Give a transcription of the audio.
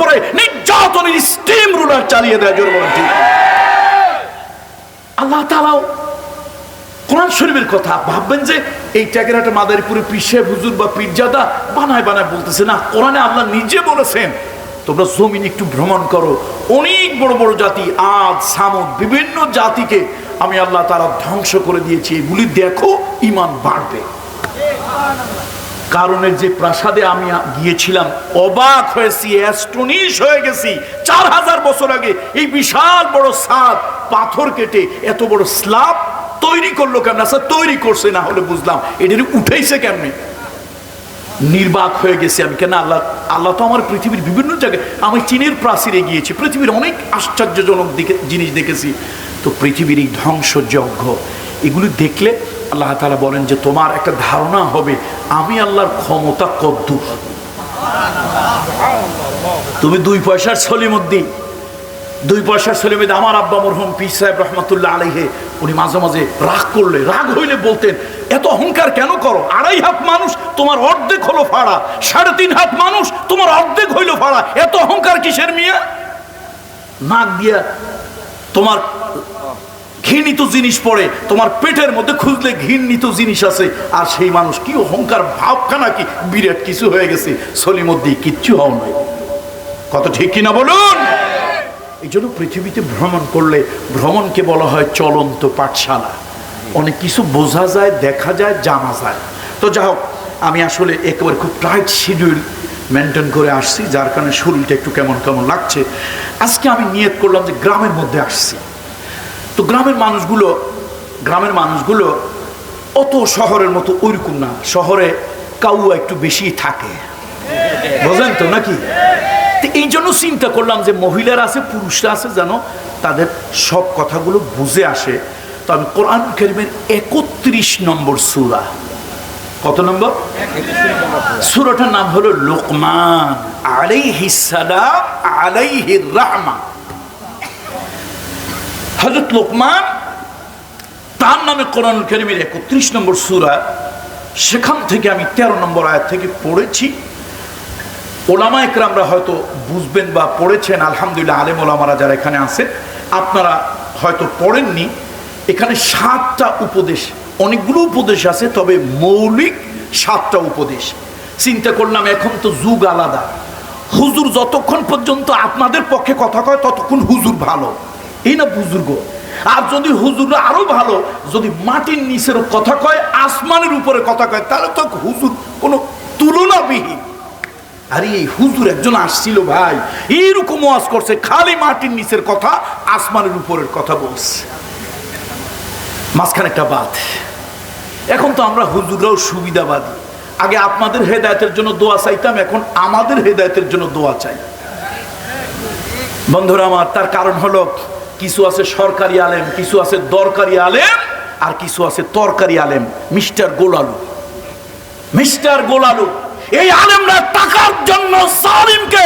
উপরে নির্যাতনের steam ruler চালিয়ে দেয় জোর আল্লাহ তালাও কোরআন শরীফের কথা ভাববেন যে এই ট্যাগেরহাটে মাদারীপুরে পিসে হুজুর বা পীরজাদা বানায় বানায় বলতেছে, না, কোরআনে আল্লাহ নিজে বলেছেন, তোমরা জমিন একটু ভ্রমণ করো। অনেক বড় বড় জাতি আজ সামুদ, বিভিন্ন জাতিকে আমি আল্লাহ তারা ধ্বংস করে দিয়েছি। এগুলি দেখো ইমান বাড়বে। কারণের যে প্রাসাদে আমি গিয়েছিলাম, অবাক হয়েছি, অ্যাস্টনিশ হয়ে গেছি। চার হাজার বছর আগে এই বিশাল বড় সাদ পাথর কেটে এত বড় স্ল্যাব তৈরি করল কেমন? আচ্ছা তৈরি করছে না হলে বুঝলাম। এটার উঠেইছে কেমনে? নির্বাক হয়ে গেছি আমি। কেন আল্লাহ আল্লাহ তো আমার পৃথিবীর বিভিন্ন জায়গায়, আমি চীনের প্রাচীরে গিয়েছি, পৃথিবীর অনেক আশ্চর্যজনক দিকে, জিনিস দেখেছি। তো পৃথিবীর এই ধ্বংসযজ্ঞ, এগুলি দেখলে আল্লাহ তালা বলেন যে, তোমার একটা ধারণা হবে, আমি আল্লাহর ক্ষমতা কদ্দূর। তুমি দুই পয়সার সলিমুদ্দিন, দুই পয়সার সলিমুদ্দিন, আমার আব্বা মরহুম পীর সাহেব রহমতুল্লাহ আলাইহে, উনি মাঝে মাঝে রাগ করলে, রাগ হইলে বলতেন, এত অহংকার কেন করো? আড়াই হাত মানুষ তোমার অর্ধেক হলো ফাড়া সাড়ে তিন হাত মানুষ তোমার অর্ধেক হইল ফাড়া এত অহংকার কিসের মিয়া? নাক দিয়া তোমার ঘৃণিত জিনিস পড়ে, তোমার পেটের মধ্যে খুঁজলে ঘৃণিত জিনিস আছে, আর সেই মানুষ কি অহংকার ভাবখানা কি? বিরাট কিছু হয়ে গেছে, সলিমদ্দি, কিচ্ছু হও নাই। কত ঠিক কিনা বলুন? এই জন্য পৃথিবীতে ভ্রমণ করলে, ভ্রমণকে বলা হয় চলন্ত পাঠশালা। অনেক কিছু বোঝা যায়, দেখা যায়, জানা যায়। তো যা হোক, আমি আসলে একেবারে খুব টাইট শিডিউল মেনটেন করে আসছি, যার কারণে শরীরটা একটু কেমন কেমন লাগছে। আজকে আমি নিয়ত করলাম যে গ্রামের মধ্যে আসছি। তো গ্রামের মানুষগুলো গ্রামের মানুষগুলো অত শহরের মতো ওইরকম না। শহরে কাউয়া একটু বেশি থাকে। বোঝেন তো নাকি? এই জন্য চিন্তা করলাম যে মহিলারা আছে, পুরুষরা আছে যেন তাদের সব কথাগুলো বুঝে আসে। তো আমি কোরআন করিমের একত্রিশ নম্বর সুরা। কত নম্বর? সুরাটার নাম হলো লোকমান আলাইহিস সালাম, আলাইহির রাহমা। হজরত লোকমান, তার নামে কোরআন করিমের একত্রিশ নম্বর সুরা, সেখান থেকে আমি তেরো নম্বর আয়াত থেকে পড়েছি। ওলামা একরামরা হয়তো বুঝবেন বা পড়েছেন, আলহামদুলিল্লাহ আলেম ওলামারা যারা এখানে আছে, আপনারা হয়তো পড়েননি। এখানে সাতটা উপদেশ, অনেকগুলো উপদেশ আছে, তবে মৌলিক সাতটা উপদেশ। চিন্তা করলাম এখন তো যুগ আলাদা। হুজুর যতক্ষণ পর্যন্ত আপনাদের পক্ষে কথা কয়, ততক্ষণ হুজুর ভালো। এই না বুজুর্গ? আর যদি হুজুর আরও ভালো, যদি মাটির নিচের কথা কয়, আসমানের উপরে কথা কয়, তাহলে তো হুজুর কোনো তুলনাবিহীন। আরে এই হুজুর একজন আসছিল ভাই, এইরকম ওয়াজ করছে, খালি মাটির নিচের কথা, আসমানের উপরের কথা বলছে। মাঝখানে একটা বাদ। এখন তো আমরা হুজুররাও সুবিধাবাদী। আগে আপনাদের হেদায়তের জন্য দোয়া চাইতাম, এখন আমাদের হেদায়তের জন্য দোয়া চাই। বন্ধুরা আমার, তার কারণ হলো কিছু আছে সরকারি আলেম, কিছু আছে দরকারি আলেম, আর কিছু আছে তরকারি আলেম। মিস্টার গোলালু। মিস্টার গোলালু, এই আলেমরা টাকার জন্য সালিমকে